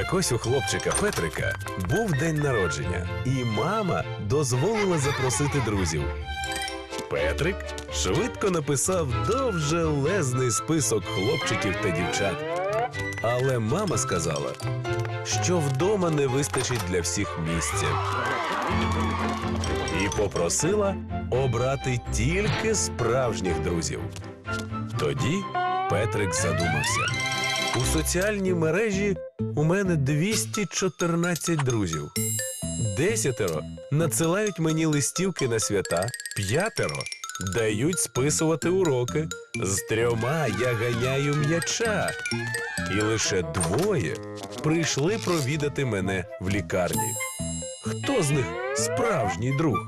Якось у хлопчика Петрика був день народження, і мама дозволила запросити друзів. Петрик швидко написав довжелезний список хлопчиків та дівчат. Але мама сказала, що вдома не вистачить для всіх місця. І попросила обрати тільки справжніх друзів. Тоді Петрик задумався. У соціальній мережі у мене 214 друзів. Десятеро надсилають мені листівки на свята, п'ятеро дають списувати уроки, з трьома я ганяю м'яча. І лише двоє прийшли провідати мене в лікарні. Хто з них справжній друг?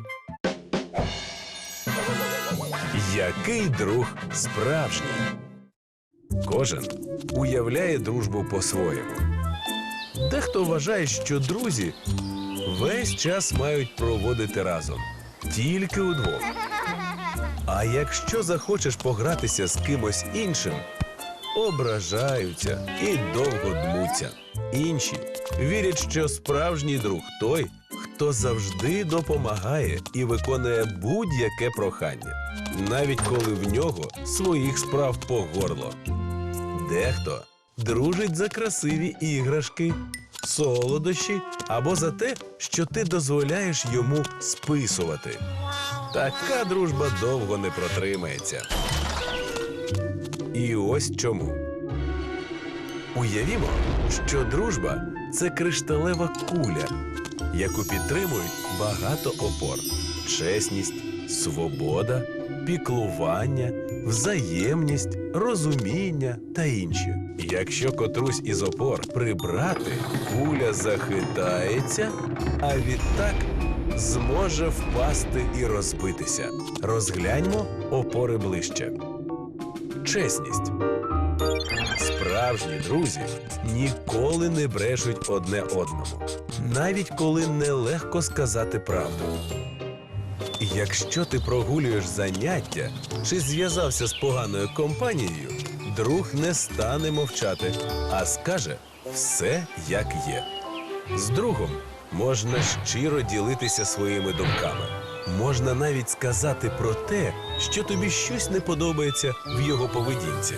Який друг справжній? Кожен уявляє дружбу по-своєму. Дехто вважає, що друзі весь час мають проводити разом, тільки удвох. А якщо захочеш погратися з кимось іншим, ображаються і довго дмуться. Інші вірять, що справжній друг той, хто завжди допомагає і виконує будь-яке прохання, навіть коли в нього своїх справ по горло. Дехто дружить за красиві іграшки, солодощі або за те, що ти дозволяєш йому списувати. Така дружба довго не протримається. І ось чому. Уявімо, що дружба це кришталева куля, яку підтримують багато опор: чесність, свобода, піклування, взаємність, розуміння та інші. Якщо котрусь із опор прибрати, куля захитається, а відтак зможе впасти і розбитися. Розгляньмо опори ближче. Чесність. Справжні друзі ніколи не брешуть одне одному, навіть коли нелегко сказати правду. Якщо ти прогулюєш заняття чи зв'язався з поганою компанією, друг не стане мовчати, а скаже все як є. З другом можна щиро ділитися своїми думками. Можна навіть сказати про те, що тобі щось не подобається в його поведінці.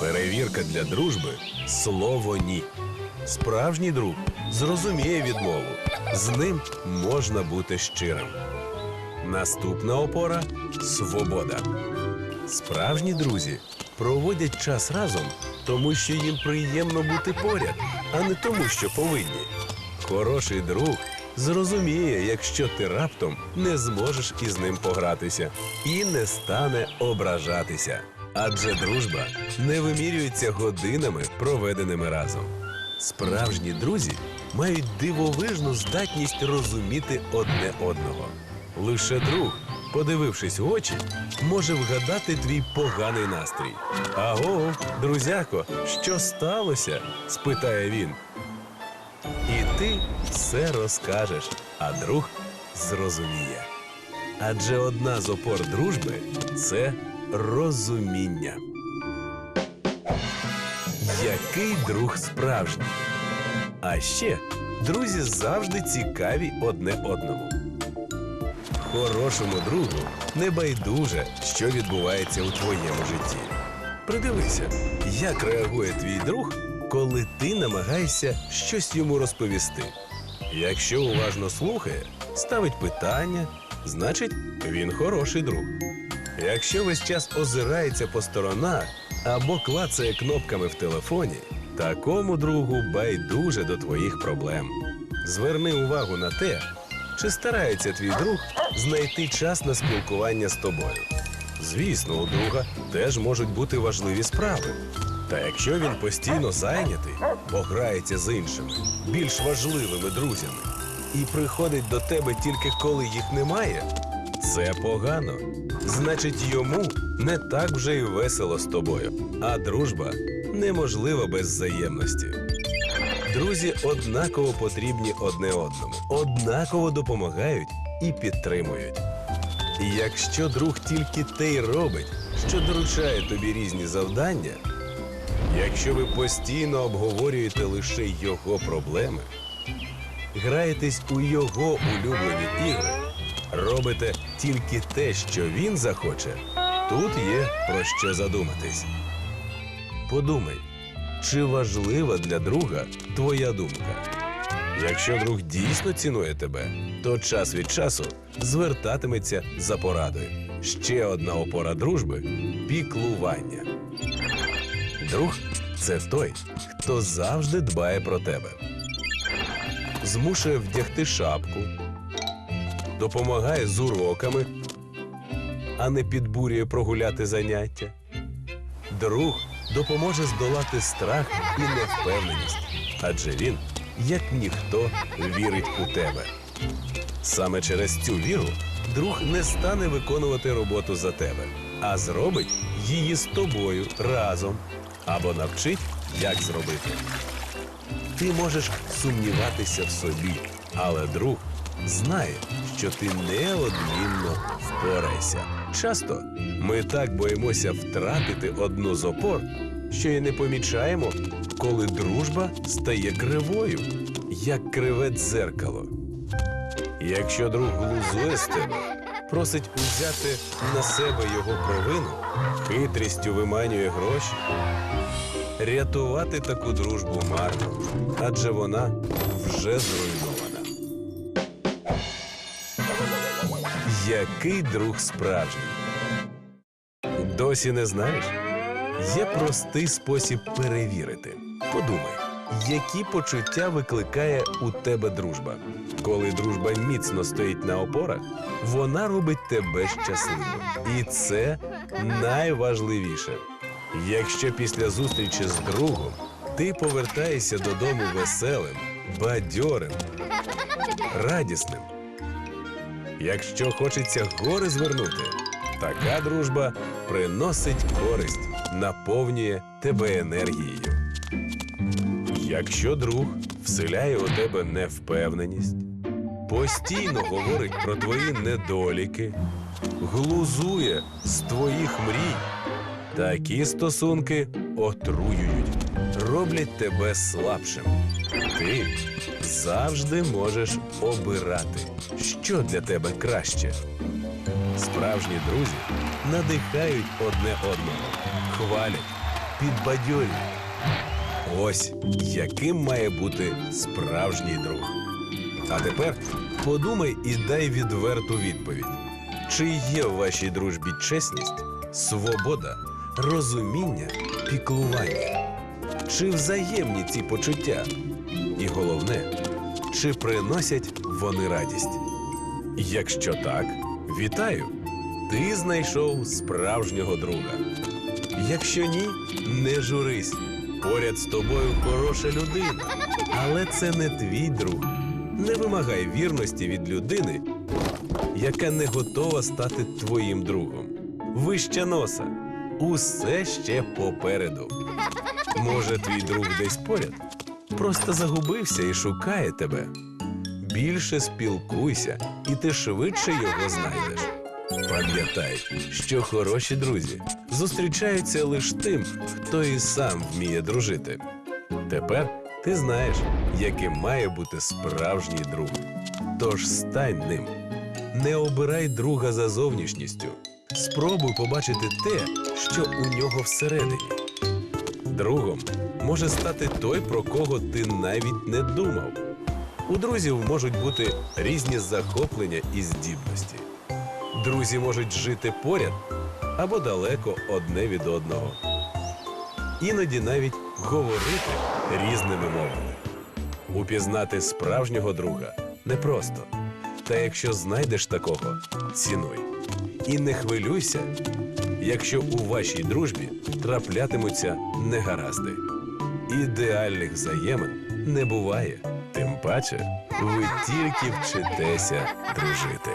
Перевірка для дружби слово ні. Справжній друг зрозуміє відмову. З ним можна бути щирим. Наступна опора свобода. Справжні друзі проводять час разом, тому що їм приємно бути поряд, а не тому, що повинні. Хороший друг зрозуміє, якщо ти раптом не зможеш із ним погратися і не стане ображатися. Адже дружба не вимірюється годинами, проведеними разом. Справжні друзі мають дивовижну здатність розуміти одне одного. Лише друг, подивившись в очі, може вгадати твій поганий настрій. Аго, друзяко, що сталося? спитає він. І ти все розкажеш, а друг зрозуміє. Адже одна з опор дружби це розуміння. Який друг справжній? А ще друзі завжди цікаві одне одному. Хорошому другу не байдуже, що відбувається у твоєму житті. Придивися, як реагує твій друг, коли ти намагаєшся щось йому розповісти. Якщо уважно слухає, ставить питання, значить він хороший друг. Якщо весь час озирається по сторонах або клацає кнопками в телефоні, такому другу байдуже до твоїх проблем. Зверни увагу на те, чи старається твій друг знайти час на спілкування з тобою. Звісно, у друга теж можуть бути важливі справи. Та якщо він постійно зайнятий, бо грається з іншими, більш важливими друзями, і приходить до тебе тільки коли їх немає, це погано. Значить, йому не так вже й весело з тобою, а дружба неможлива без взаємності. Друзі однаково потрібні одне одному, однаково допомагають і підтримують. Якщо друг тільки те й робить, що доручає тобі різні завдання, Якщо ви постійно обговорюєте лише його проблеми, граєтесь у його улюблені ігри, робите тільки те, що він захоче, тут є про що задуматись. Подумай, чи важлива для друга твоя думка? Якщо друг дійсно цінує тебе, то час від часу звертатиметься за порадою. Ще одна опора дружби піклування. Друг це той, хто завжди дбає про тебе. Змушує вдягти шапку, допомагає з уроками, а не підбурює прогуляти заняття. Друг допоможе здолати страх і невпевненість, адже він, як ніхто, вірить у тебе. Саме через цю віру друг не стане виконувати роботу за тебе, а зробить її з тобою разом або навчить, як зробити. Ти можеш сумніватися в собі, але друг знає, що ти неодмінно впорайся. Часто ми так боїмося втратити одну з опор, що й не помічаємо, коли дружба стає кривою, як криве дзеркало. Якщо друг глузує з тебе, просить узяти на себе його провину, хитрістю виманює гроші, рятувати таку дружбу марно, адже вона вже зруйнована. Який друг справжній? Досі не знаєш? Є простий спосіб перевірити. Подумай, які почуття викликає у тебе дружба. Коли дружба міцно стоїть на опорах, вона робить тебе щасливим. І це найважливіше. Якщо після зустрічі з другом ти повертаєшся додому веселим, бадьорим, радісним. Якщо хочеться гори звернути, така дружба приносить користь, наповнює тебе енергією. Якщо друг вселяє у тебе невпевненість, постійно говорить про твої недоліки, глузує з твоїх мрій, такі стосунки отруюють, роблять тебе слабшим. Ти завжди можеш обирати, що для тебе краще. Справжні друзі надихають одне одного, хвалять, підбадьорюють. Ось яким має бути справжній друг. А тепер подумай і дай відверту відповідь: чи є в вашій дружбі чесність, свобода, розуміння, піклування? Чи взаємні ці почуття? І головне, чи приносять вони радість? Якщо так, вітаю! Ти знайшов справжнього друга. Якщо ні, не журись. Поряд з тобою хороша людина, але це не твій друг. Не вимагай вірності від людини, яка не готова стати твоїм другом. Вища носа. Усе ще попереду. Може, твій друг десь поряд? Просто загубився і шукає тебе. Більше спілкуйся, і ти швидше його знайдеш. Пам'ятай, що хороші друзі зустрічаються лише тим, хто і сам вміє дружити. Тепер ти знаєш, яким має бути справжній друг. Тож стань ним. Не обирай друга за зовнішністю. Спробуй побачити те, що у нього всередині. Другом може стати той, про кого ти навіть не думав. У друзів можуть бути різні захоплення і здібності. Друзі можуть жити поряд або далеко одне від одного. Іноді навіть говорити різними мовами. Упізнати справжнього друга непросто. Та якщо знайдеш такого, цінуй. І не хвилюйся, якщо у вашій дружбі траплятимуться негаразди. Ідеальних взаємин не буває. Тим паче, ви тільки вчитеся дружити.